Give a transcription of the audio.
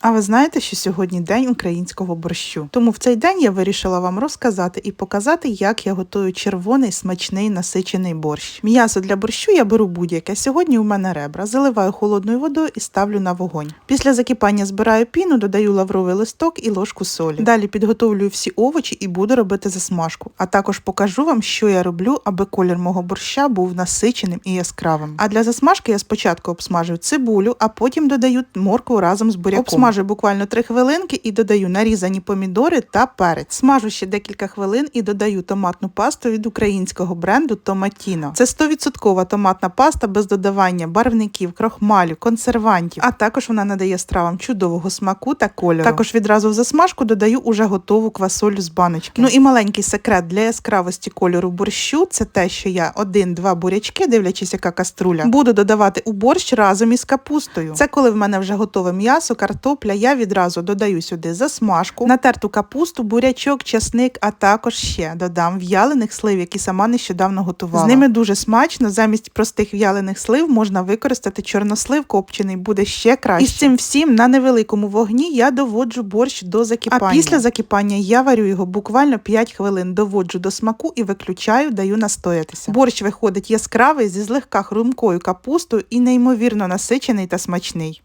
А ви знаєте, що сьогодні день українського борщу? Тому в цей день я вирішила вам розказати і показати, як я готую червоний смачний насичений борщ. М'ясо для борщу я беру будь-яке. Сьогодні у мене ребра. Заливаю холодною водою і ставлю на вогонь. Після закипання збираю піну, додаю лавровий листок і ложку солі. Далі підготовлюю всі овочі і буду робити засмажку. А також покажу вам, що я роблю, аби колір мого борща був насиченим і яскравим. А для засмажки я спочатку обсмажую цибулю, а потім додаю моркву разом з буряком. Обсмажую буквально 3 хвилинки і додаю нарізані помідори та перець. Смажу ще декілька хвилин і додаю томатну пасту від українського бренду Томатіно. Це 100% томатна паста без додавання барвників, крохмалю, консервантів. А також вона надає стравам чудового смаку та кольору. Також відразу в засмажку додаю уже готову квасолю з баночки. Ну і маленький секрет для яскравості кольору борщу це те, що я один-два бурячки, дивлячись, яка каструля, буду додавати у борщ разом із капустою. Це коли в мене вже готове м'ясо, картопля. Я відразу додаю сюди засмажку, натерту капусту, бурячок, часник, а також ще додам в'ялених слив, які сама нещодавно готувала. З ними дуже смачно. Замість простих в'ялених слив можна використати чорнослив копчений, буде ще краще. І з цим всім на невеликому вогні я доводжу борщ до закипання. А після закипання я варю його буквально 5 хвилин, доводжу до смаку і виключаю, даю настоятися. Борщ виходить яскравий зі злегка хрумкою капустою і неймовірно насичений та смачний.